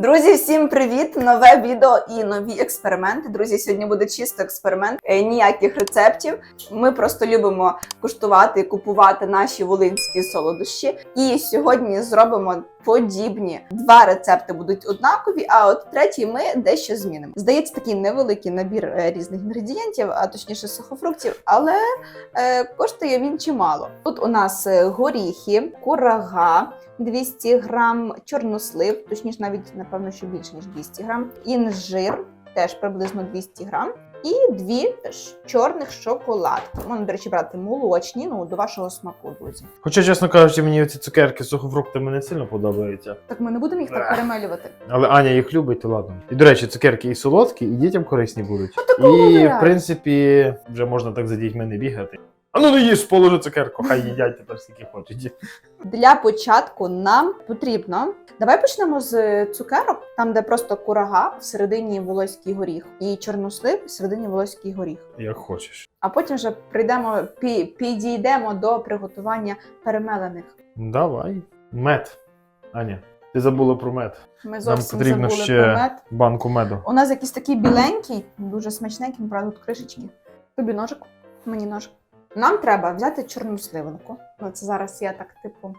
Друзі, всім привіт! Нове відео і нові експерименти. Друзі, сьогодні буде чисто експеримент, е, ніяких рецептів. Ми просто любимо куштувати і купувати наші волинські солодощі. І сьогодні зробимо подібні. Два рецепти будуть однакові, а от третій ми дещо змінимо. Здається, такий невеликий набір е, різних інгредієнтів, а точніше сухофруктів, але е, коштує він чимало. Тут у нас е, горіхи, курага. 200 грам чорнослив, точніше, навіть напевно, що більше ніж 200 грам, інжир, теж приблизно 200 грам. І дві чорних шоколадки. Можна, до речі, брати молочні, ну до вашого смаку, друзі. Хоча, чесно кажучи, мені ці цукерки з сухофруктами не сильно подобаються. Так ми не будемо їх так перемелювати. Але Аня їх любить, то ладно. І до речі, цукерки і солодкі, і дітям корисні будуть. І, в принципі, вже можна так за дітьми не бігати. А ну не їж, положи цукерку, хай їдять тепер скільки хочуть. Для початку нам потрібно. Давай почнемо з цукерок, там, де просто курага, всередині волоський горіх, і чорнослив, всередині волоський горіх. Як хочеш. А потім вже прийдемо, пі- підійдемо до приготування перемелених. Давай. Мед. Аня, ти забула про мед. Ми зовсім потрібно забули ще- про мед. Банку меду. У нас якийсь такий біленький, дуже смачненький, правда, тут кришечки. Тобі ножик, мені ножик. Нам треба взяти чорну сливинку. Ну, це зараз я так, типу,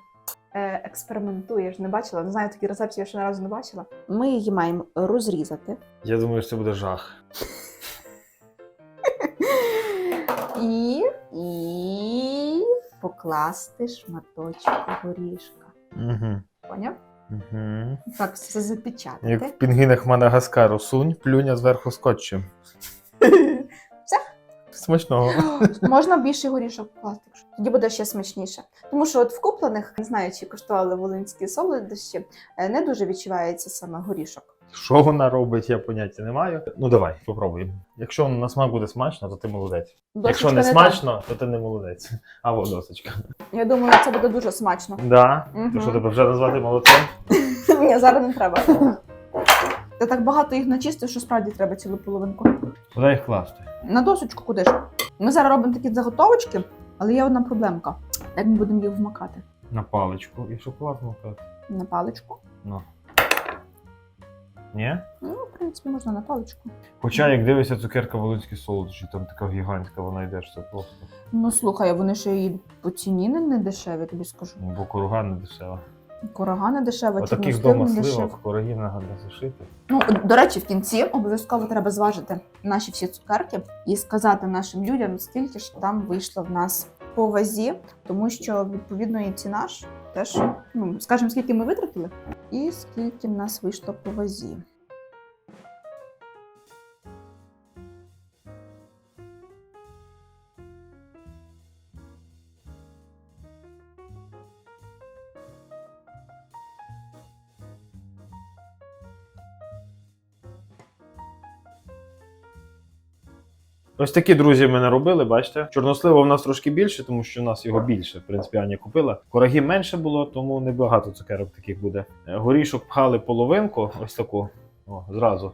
е, експериментую. Я ж не бачила, не знаю, такі рецептів я ще не разу не бачила. Ми її маємо розрізати. Я думаю, що це буде жах. І, і покласти шматочок горішка. Угу. Поняв? Угу. Так, все Як в пінгвінах Мадагаскару сунь, плюнь, а зверху скотчем. Смачного. Можна більше горішок покласти, якщо- тоді буде ще смачніше. Тому що от в куплених, не знаю, чи коштували волинські солодощі, е, не дуже відчувається саме горішок. Що вона робить, я поняття не маю. Ну давай, попробуємо. Якщо на смак буде смачно, то ти молодець. Якщо Досочка не та. смачно, то ти не молодець. Або досочка. Я думаю, це буде дуже смачно. Да. То що тебе вже назвати молодцем? Ні, зараз не треба. Ти так багато їх начистив, що справді треба цілу половинку. Куди їх класти? На досочку куди ж? Ми зараз робимо такі заготовочки, але є одна проблемка. Як ми будемо їх вмакати? На паличку і шоколад мукати. На паличку. Ну. Ні? Ну, в принципі, можна на паличку. Хоча, як дивишся цукерка волинські солодощі, там така гігантська, вона йде, це просто. Ну слухай, вони ще і по ціні не, дешеві, тобі скажу. Бо куруга не дешева. Корога не дешева, Отаких вдома не сливок, корогів нагадно зашити. Ну, до речі, в кінці обов'язково треба зважити наші всі цукерки і сказати нашим людям, скільки ж там вийшло в нас по вазі, тому що відповідно і ціна ж теж, ну, скажімо, скільки ми витратили, і скільки в нас вийшло по вазі. Ось такі друзі ми наробили, бачите. Чорнослива в нас трошки більше, тому що у нас його більше. В принципі, Аня купила. Кораги менше було, тому небагато цукерок таких буде. Е, Горішок пхали половинку, ось таку. О, зразу.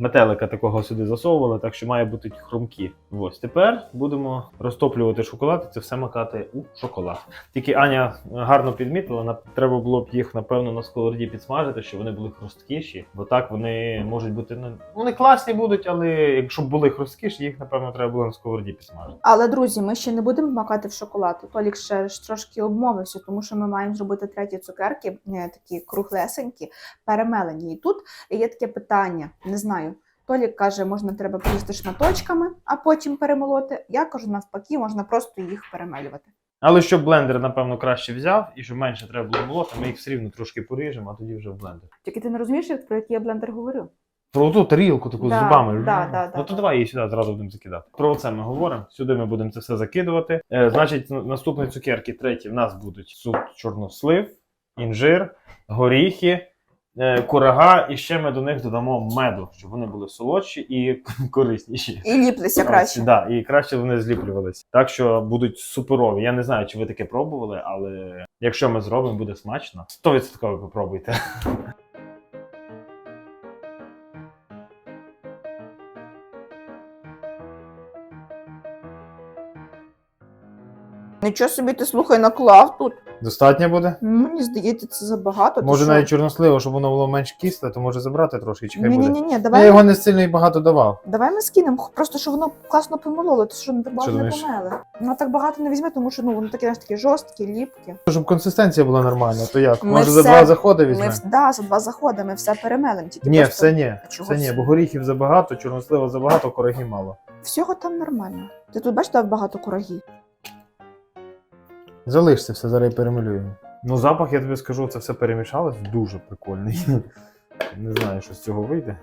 Метелика такого сюди засовували, так що має бути хрумкі. Ось тепер будемо розтоплювати шоколад і це все макати у шоколад. Тільки Аня гарно підмітила, треба було б їх, напевно, на сковороді підсмажити, щоб вони були хрусткіші, бо так вони можуть бути. Ну, вони класні будуть, але якщо б були хрусткіші, їх, напевно, треба було на сковороді підсмажити. Але друзі, ми ще не будемо макати в шоколад. Толік ще ж трошки обмовився, тому що ми маємо зробити треті цукерки, е, такі круглесенькі, перемелені. І тут є таке питання: не знаю. Толік каже, можна треба поїсти шматочками, а потім перемолоти. Я кажу, навпаки, можна просто їх перемелювати. Але щоб блендер, напевно, краще взяв, і щоб менше треба було молоти, ми їх все рівно трошки поріжемо, а тоді вже в блендер. Тільки ти не розумієш, про який я блендер говорю? Про ту тарілку таку Да, з зубами. да, да, да, ну то да. давай її сюди зразу будемо закидати. Про це ми говоримо. Сюди ми будемо це все закидувати. Е, значить, наступні цукерки, треті, в нас будуть суп чорнослив, інжир, горіхи, курага, і ще ми до них додамо меду, щоб вони були солодші і корисніші. І ліплися краще. Да, і краще вони зліплювалися. Так що будуть суперові. Я не знаю, чи ви таке пробували, але якщо ми зробимо, буде смачно. 100% попробуйте. Нічого собі ти слухай, наклав тут. Достатньо буде? Мені здається, це забагато. Може навіть чорносливо, щоб воно було менш кисле, то може забрати трошки, чекай Ні, ні, буде. ні, ні, Я давай. його не сильно і багато давав. Давай ми скинемо, просто щоб воно класно помололо, то що ми так багато не думаєш? помели. Ну так багато не візьме, тому що ну воно таке знаєш, таке жорстке, ліпке. Щоб консистенція була нормальна, то як? Ми може за все- два заходи Ми візьмемо? в- да, за два заходи, ми все перемелимо. Тільки Ні, просто... все ні. Чого Все ні, все? бо горіхів забагато, чорнослива забагато, короги мало. Всього там нормально. Ти тут бачиш, там багато Залишся все, зараз я перемалюю. Ну, запах, я тобі скажу, це все перемішалось, дуже прикольний. Не знаю, що з цього вийде.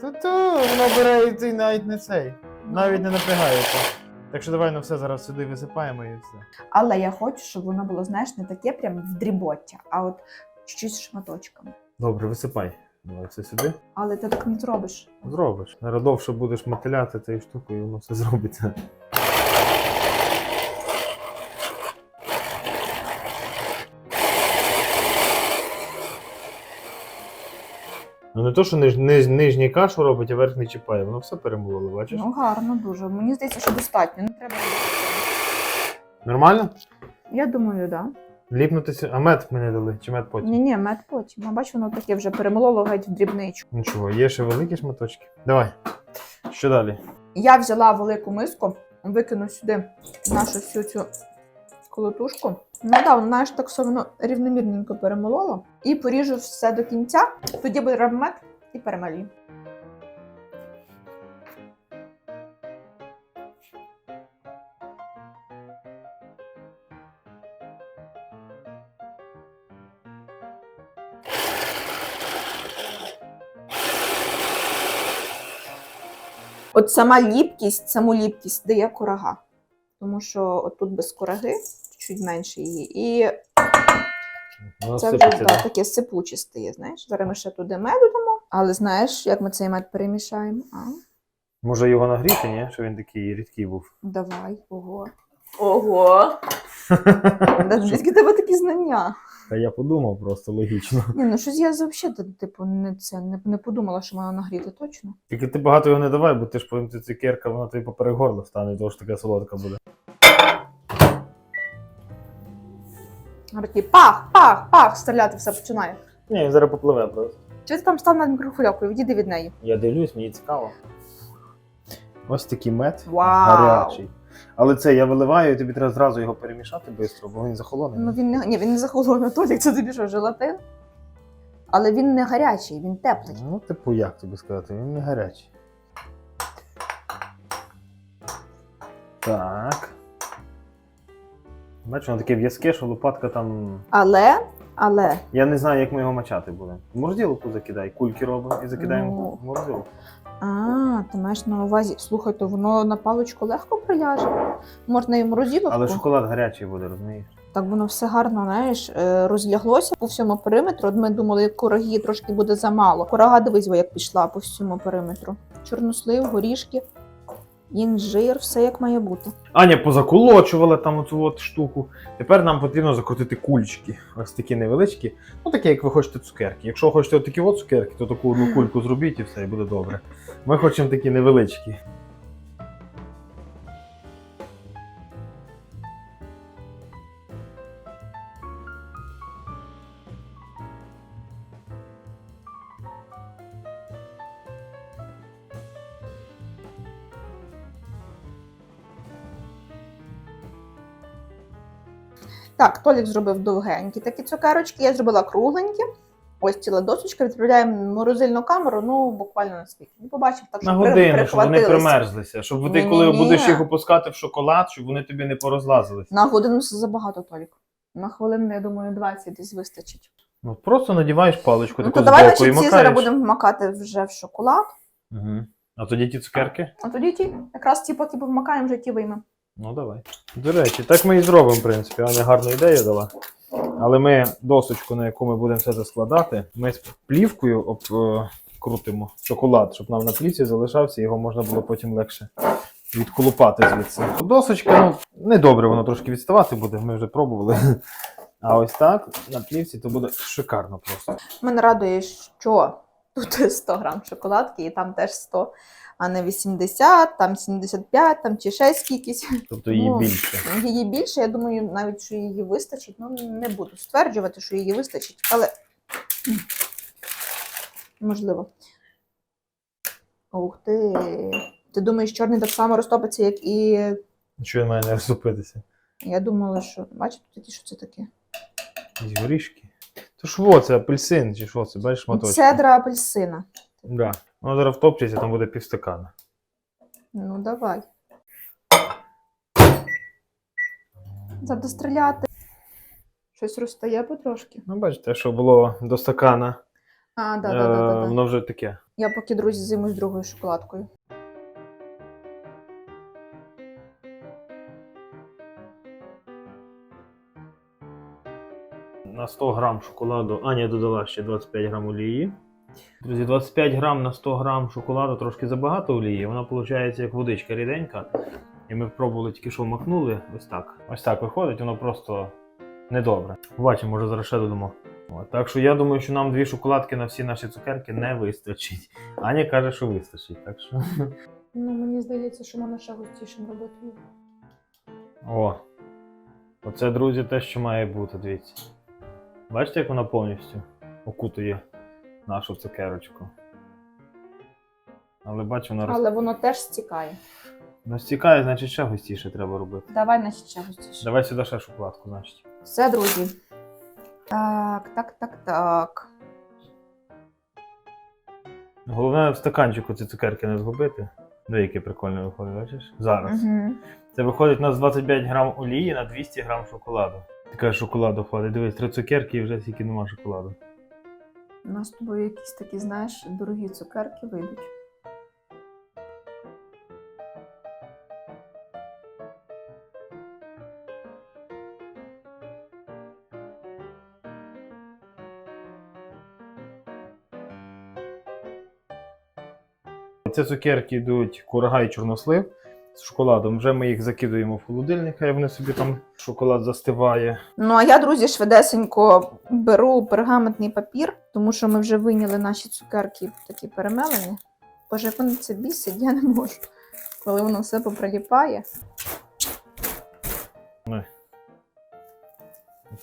Ту-ту, воно бере і ти навіть не цей. Навіть не напрягається. Так що давай на все зараз сюди висипаємо і все. Але я хочу, щоб воно було, знаєш, не таке прям в дрібоття, а от чуть шматочками. Добре, висипай. Давай все сюди. Але ти так не зробиш. Зробиш. Зараз довше будеш мотиляти цією штукою, і воно все зробиться. Ну не то, що ниж, ниж, нижній кашу робить, а верхній чіпає. Воно все перемололо, бачиш? Ну гарно дуже. Мені здається, що достатньо. Не треба. Нормально? Я думаю, так. Ліпнутися. А мед ми не дали, чи мед потім? Ні, ні, мед потім. А бачу, воно таке вже перемололо геть в дрібничку. Нічого, є ще великі шматочки. Давай. Що далі? Я взяла велику миску, викину сюди нашу всю цю колотушку. Ну да, воно, знаєш, так все воно рівномірненько перемололо. І поріжу все до кінця. Тоді буде мед і перемалюю. От сама ліпкість, саму ліпкість дає курага. Тому що отут без кураги чуть менше її. І Воно це вже да, таке сипуче стає, знаєш. Зараз ми ще туди меду дамо. Але знаєш, як ми цей мед перемішаємо? А? Може його нагріти, ні? Що він такий рідкий був. Давай, ого. Ого! Звідки тебе такі знання? Та я подумав просто логічно. Ні, ну щось я взагалі типу, не, це, не, не подумала, що маю нагріти точно. Тільки ти багато його не давай, бо ти ж потім ти цукерка, вона тобі поперек горла стане, тому що така солодка буде. Такий пах, пах, пах, стріляти все починає. Ні, він зараз попливе просто. Чи ти там став над мікрофольовкою? Відійди від неї. Я дивлюсь, мені цікаво. Ось такий мед Вау! гарячий. Але це я виливаю, і тобі треба зразу його перемішати швидко, бо він захолоне. Ну він не ні, він не захолоне Толік, це тобі що, желатин? Але він не гарячий, він теплий. Ну, типу, як тобі сказати, він не гарячий. Так. Бачиш, воно таке в'язке, що лопатка там. Але, але Я не знаю, як ми його мочати будемо. В морозилку закидай, кульки робимо і закидаємо Ну. в морозилку. А, ти маєш на увазі. Слухай, то воно на паличку легко приляже. Можна і морозиловку. Але шоколад гарячий буде, розумієш? Так воно все гарно, знаєш, е, розляглося по всьому периметру. От Ми думали, кураги трошки буде замало. Курага, дивись, як пішла по всьому периметру. Чорнослив, горішки, інжир, все як має бути. Аня позаколочувала там оцю от штуку. Тепер нам потрібно закрутити кульчики. Ось такі невеличкі. Ну такі, як ви хочете цукерки. Якщо хочете такі от цукерки, то таку одну кульку зробіть і все, і буде добре. Ми хочемо такі невеличкі. Так, Толік зробив довгенькі такі цукерочки, я зробила кругленькі. Ось ціла досочка, відправляємо в морозильну камеру, ну буквально на скільки. Ну, побачив, так На що годину, щоб вони примерзлися. Щоб ти, коли будеш їх опускати в шоколад, щоб вони тобі не порозлазилися. На годину це забагато, Толік. На хвилину, я думаю, 20 десь вистачить. Ну просто надіваєш паличку Ну, таку то давай збоку і макаєш. зараз будемо вмакати вже в шоколад. Угу. А тоді ті цукерки? А тоді ті, якраз ті, поки вмакаємо, вже ті виймемо. Ну давай. До речі, так ми і зробимо, в принципі. Аня гарну ідею дала. Але ми досочку, на яку ми будемо все це складати, ми з плівкою об, е, шоколад, щоб нам на плівці залишався, його можна було потім легше відколупати звідси. Досочка, ну, не добре, воно трошки відставати буде, ми вже пробували. А ось так на плівці то буде шикарно просто. Мене радує, що тут 100 грам шоколадки, і там теж 100, а не 80, там 75, там чи ще скількись. Тобто її Ну, більше. Її більше, я думаю, навіть що її вистачить. Ну, не буду стверджувати, що її вистачить, але можливо. Ух ти. Ти думаєш, чорний так само розтопиться, як і. Що він має не розтопитися? Я думала, що. Бачите, що це таке? Якісь горішки. То ж во, це апельсин, чи що це, бачиш моточки? Цедра апельсина. Да. Воно зараз втопчеться, там буде півстакана. Ну, давай. Треба стріляти. Щось розтає потрошки. Ну, бачите, що було до стакана, А, да, е, да, да, да, да. воно вже таке. Я поки, друзі, займусь другою шоколадкою. На 100 грам шоколаду Аня додала ще 25 грам олії. Друзі, 25 грам на 100 грам шоколаду трошки забагато олії. Вона виходить як водичка ріденька. І ми пробували тільки що макнули. Ось так. Ось так виходить, воно просто недобре. Побачимо, може зараз ще додамо. Так що я думаю, що нам дві шоколадки на всі наші цукерки не вистачить. Аня каже, що вистачить. Так що. Ну, мені здається, що можна ще густішим робити. О. Оце, друзі, те, що має бути, дивіться. Бачите, як вона повністю окутує нашу цукерочку. Але бачу, вона роз... Але воно теж стікає. ну, стікає, значить ще густіше треба робити. Давай наші ще густіше. Давай сюди ще шоколадку, значить. Все, друзі. Так, так, так, так. Головне в стаканчику ці цукерки не згубити. Диви, яке прикольне виходить, бачиш? Зараз. Угу. Це виходить у нас 25 грам олії на 200 грам шоколаду. Така шоколаду ходить. Дивись, три цукерки і вже стільки нема шоколаду. У нас з тобою якісь такі, знаєш, дорогі цукерки вийдуть. Ці цукерки йдуть курага і чорнослив з шоколадом. Вже ми їх закидуємо в холодильник, хай вони собі там шоколад застиває. Ну, а я, друзі, швидесенько беру пергаментний папір, тому що ми вже вийняли наші цукерки такі перемелені. Боже, як вони це бісить, я не можу. Коли воно все поприліпає.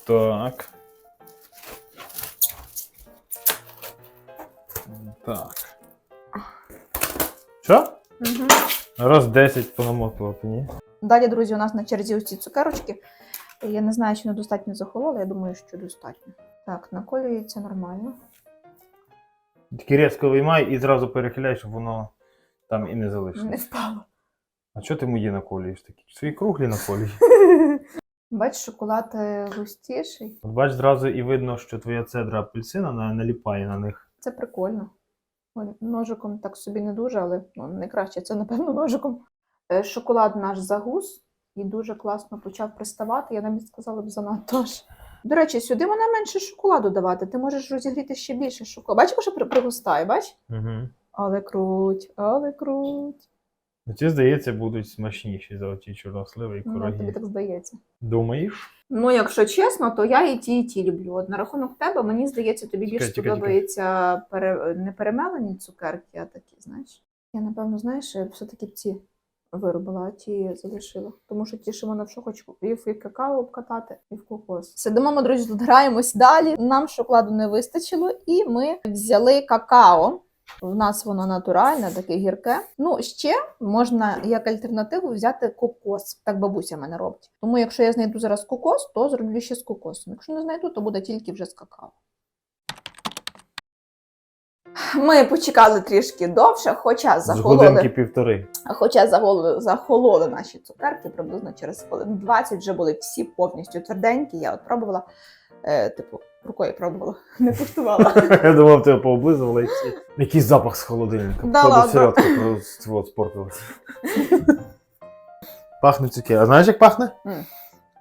Так. Так. Що? Угу. Раз 10 понамотувати, ні? Далі, друзі, у нас на черзі ось ці цукерочки. Я не знаю, чи вони достатньо захололи, я думаю, що достатньо. Так, наколюється нормально. Тільки різко виймай і зразу перехиляй, щоб воно там і не Не впало. А чого ти мої наколюєш такі? Свої круглі наколюй. Бач, шоколад е, густіший. От бач, зразу і видно, що твоя цедра апельсина наліпає на них. Це прикольно. Ножиком так собі не дуже, але ну, найкраще це, напевно, ножиком. Е, Шоколад наш загус і дуже класно почав приставати. Я навіть сказала б занадто аж. До речі, сюди вона менше шоколаду давати. Ти можеш розігріти ще більше шоколаду. Бачиш, що пригустає, бач? Угу. Але круть, але круть. Ці, здається, будуть смачніші за оті чорносливи і Ну, тобі так здається. Думаєш? Ну, якщо чесно, то я і ті, і ті люблю. От на рахунок тебе, мені здається, тобі більше Чекай, чекай, подобається пере... не перемелені цукерки, а такі, знаєш. Я, напевно, знаєш, все-таки б ці виробила, а ті залишила. Тому що ті, що мене що хочу і в какао обкатати, і в кокос. Сидимо, ми, друзі, тут граємось далі. Нам шоколаду не вистачило, і ми взяли какао. В нас воно натуральне, таке гірке. Ну, ще можна як альтернативу взяти кокос. Так бабуся мене робить. Тому якщо я знайду зараз кокос, то зроблю ще з кокосом. Якщо не знайду, то буде тільки вже з какао. Ми почекали трішки довше, хоча захололи, півтори. хоча захололи, захололи наші цукерки приблизно через хвилин 20 вже були всі повністю тверденькі. Я от пробувала, е, типу, рукою пробувала, не куштувала. Я думав, тебе пооблизували. які- Якийсь запах з холодильника. Да ладно. селедка просто. Пахне цукер. А знаєш, як пахне? М.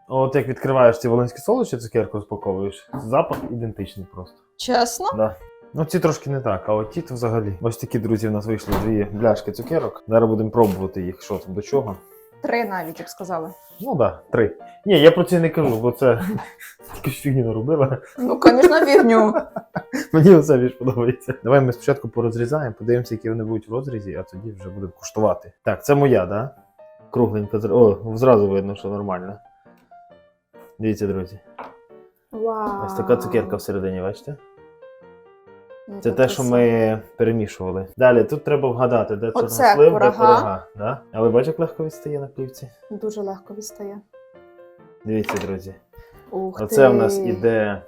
От як відкриваєш ці волинські солодощі, цукерку розпаковуєш. Запах ідентичний просто. Чесно? Да. Ну, ці трошки не так, а от ті то взагалі. Ось такі друзі, в нас вийшли дві бляшки цукерок. Зараз будемо пробувати їх, що там до чого. Три навіть, я б сказала. Ну так, да, три. Ні, я про це не кажу, бо це якусь фігню наробила. Ну, звісно, вірню. Мені оце більш подобається. Давай ми спочатку порозрізаємо, подивимося, які вони будуть в розрізі, а тоді вже будемо куштувати. Так, це моя, да? Кругленька. О, зразу видно, що нормально. Дивіться, друзі. Вау. Ось така цукерка всередині, бачите? Це те, що ми перемішували. Далі тут треба вгадати, де Оце чорнослив, де курага. курага. Да? Але бачиш, як легко відстає на плівці. Дуже легко відстає. Дивіться, друзі. Ух Оце ти. в нас іде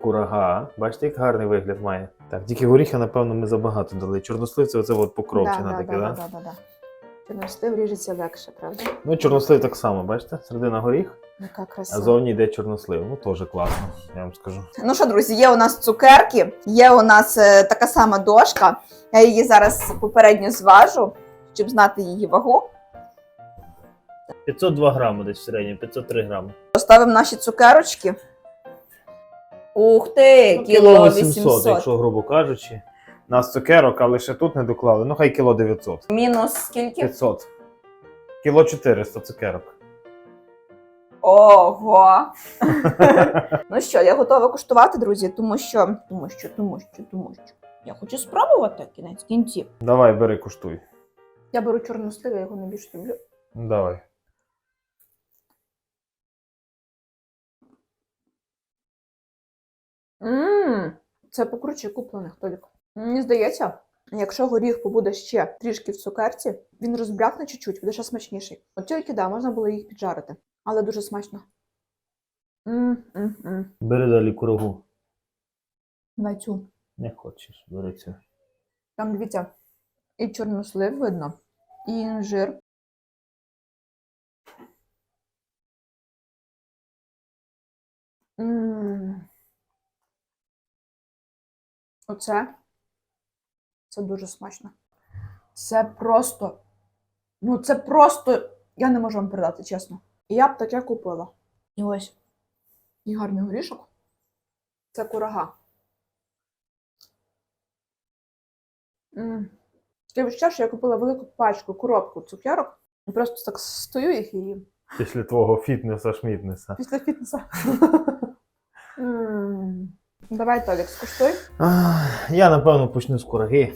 курага. Бачите, як гарний вигляд має. Так, тільки горіха, напевно, ми забагато дали. Чорнослив це оце от покровчина да, таке, да, да? да, да, да. Чорнослив ріжеться легше, правда? Ну, чорнослив так само, бачите? Середина горіх, Яка а зовні йде чорнослив. Ну, теж класно, я вам скажу. Ну що, друзі, є у нас цукерки, є у нас е, така сама дошка. Я її зараз попередньо зважу, щоб знати її вагу. 502 грами десь в середньому, 503 грами. Поставимо наші цукерочки. Ух ти, Ну, кіло 800, 800. якщо грубо кажучи. Нас цукерок, але ще тут не доклали. Ну, хай кіло 900. Мінус скільки? 500. Кіло 400 цукерок. Ого. ну що, я готова куштувати, друзі, тому що, тому що, тому що, тому що. Я хочу спробувати кінець кінців. Давай, бери, куштуй. Я беру чорнослив, я його найбільше люблю. Давай. Ммм, це покруче куплених Толік. Мені здається, якщо горіх побуде ще трішки в цукерці, він розбрякне чуть-чуть, буде ще смачніший. От тільки да, можна було їх піджарити, але дуже смачно. М-м-м. Бери далі курагу. Цю. Не хочеш, бери цю. Там дивіться, і чорнослив видно, і інжир. М. Оце. Це дуже смачно. Це просто. Ну, це просто. Я не можу вам передати, чесно. І я б таке купила. І ось. І гарний горішок. Це курага. М. Таке що я купила велику пачку, коробку цукерок. І просто так стою їх і їм. Після твого фітнеса-шмітнеса. Після фітнесу. М. Давай, Толік, скуштуй. Я напевно почну з кураги.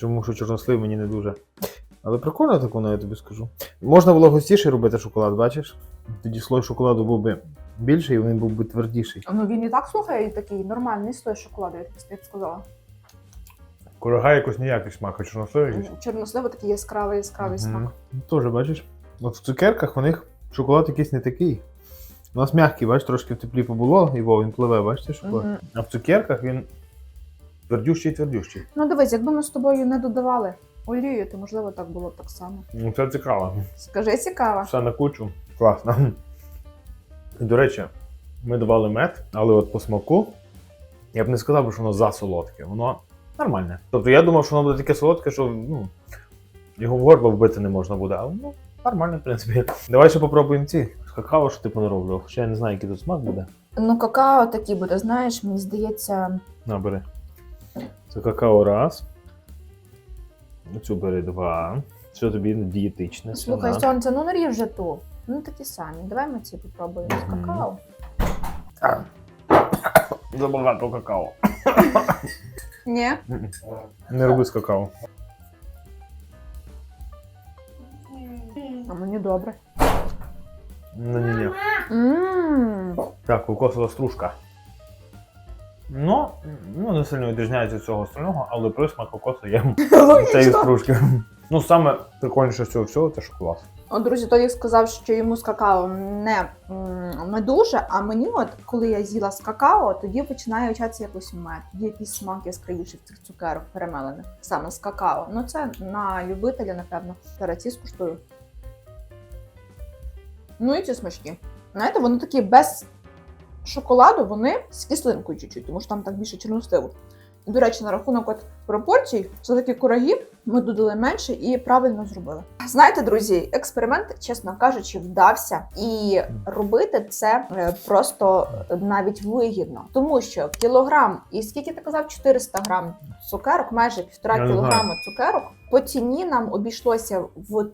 Тому що чорнослив мені не дуже. Але прикольно так воно, я тобі скажу. Можна було густіше робити шоколад, бачиш? Тоді слой шоколаду був би більший, і він був би твердіший. Ну він і так слухає і такий нормальний слой шоколаду, як я б сказала. Курага якось ніякий смак, а чорнослив Чорносливо такий яскравий, яскравий смак. Теж бачиш? От в цукерках у них шоколад якийсь не такий. У нас м'який, бачиш, трошки в теплі побуло, і во, він пливе, бачите, шоколад. Мгм. А в цукерках він твердющий твердющий. Ну дивись, якби ми з тобою не додавали олію, то можливо так було так само. Ну, це цікаво. Скажи, цікаво. Все на кучу. Класно. До речі, ми давали мед, але от по смаку я б не сказав, що воно засолодке. Воно нормальне. Тобто я думав, що воно буде таке солодке, що ну, його в горло вбити не можна буде, але ну, нормально, в принципі. Давай ще попробуємо ці какао, що ти понароблював. Хоча я не знаю, який тут смак буде. Ну, какао такий буде, знаєш, мені здається. На, бери. Це какао раз. Цю бери два. Все тобі дієтичне. все, Слухай, на. сонце, ну наріж вже ту. Ну такі самі. Давай ми ці попробуємо з Мгм. какао. Забагато какао. Ні. Не роби з какао. А мені добре. Ну, ні, ні. Так, кокосова стружка. Ну, ну, не сильно відрізняється від цього остального, але присмак кокосу є цієї стружки. Ну, саме прикольніше з цього всього це шоколад. От, друзі, Толік сказав, що йому з какао не, не дуже, а мені, от коли я з'їла з какао, тоді починає очатися якось мед. Тоді якийсь смак яскравіший в цих цукерок перемелених, саме з какао. Ну це на любителя, напевно. Зараз ці скуштую. Ну і ці смачні. Знаєте, вони такі без шоколаду, вони з кислинкою чуть-чуть, тому що там так більше чорносливу. І, До речі, на рахунок от пропорцій, все таки кураги ми додали менше і правильно зробили. Знаєте, друзі, експеримент, чесно кажучи, вдався, і робити це е, просто навіть вигідно, тому що кілограм, і скільки ти казав, 400 грам цукерок, майже півтора кілограми цукерок, по ціні нам обійшлося в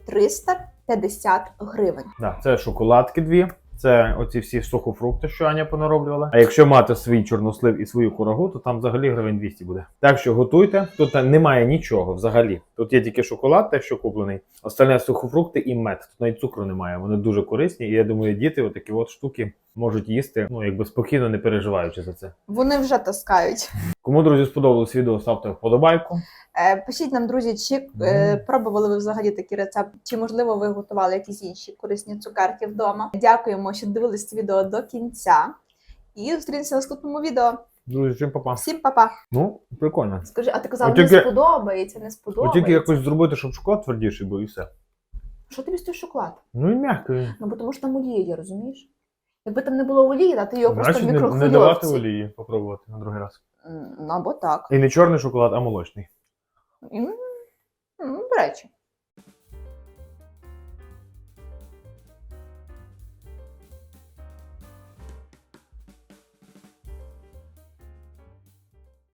50 гривень. Да, це шоколадки дві. Це оці всі сухофрукти, що Аня понароблювала. А якщо мати свій чорнослив і свою курагу, то там взагалі гривень 200 буде. Так що готуйте. Тут немає нічого взагалі. Тут є тільки шоколад, те, що куплений, остальне сухофрукти і мед. Тут навіть цукру немає. Вони дуже корисні. І я думаю, діти отакі от штуки можуть їсти, ну якби спокійно не переживаючи за це. Вони вже таскають. Кому друзі сподобалось відео, ставте вподобайку. Е, Пишіть нам, друзі, чи е, пробували ви взагалі такі рецепти, чи можливо ви готували якісь інші корисні цукерки вдома. Дякуємо, що дивились це відео до кінця. І зустрінемося в наступному відео. Друзі, всім па-па. Всім па-па. Ну, прикольно. Скажи, а ти казав, От не тільки- сподобається, не От сподобається. тільки якось зробити, щоб шоколад твердіший був і все. Що тобі з той шоколад? Ну і м'який. Ну, бо тому що там олія є, розумієш? Якби там не було олії, а ти його просто в Значить, не, не давати олії попробувати на другий раз. М, Ну, або так. І не чорний шоколад, а молочний. М, м, До речі.